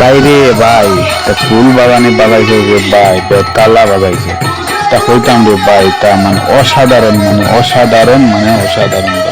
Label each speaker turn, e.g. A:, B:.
A: বাইরে ভাই তা ফুল বাগানে বাগাইছে যে ভাই বেতালা বাগাইছে। তা হইতাম রে ভাই তা মানে অসাধারণ মানে অসাধারণ মানে অসাধারণ।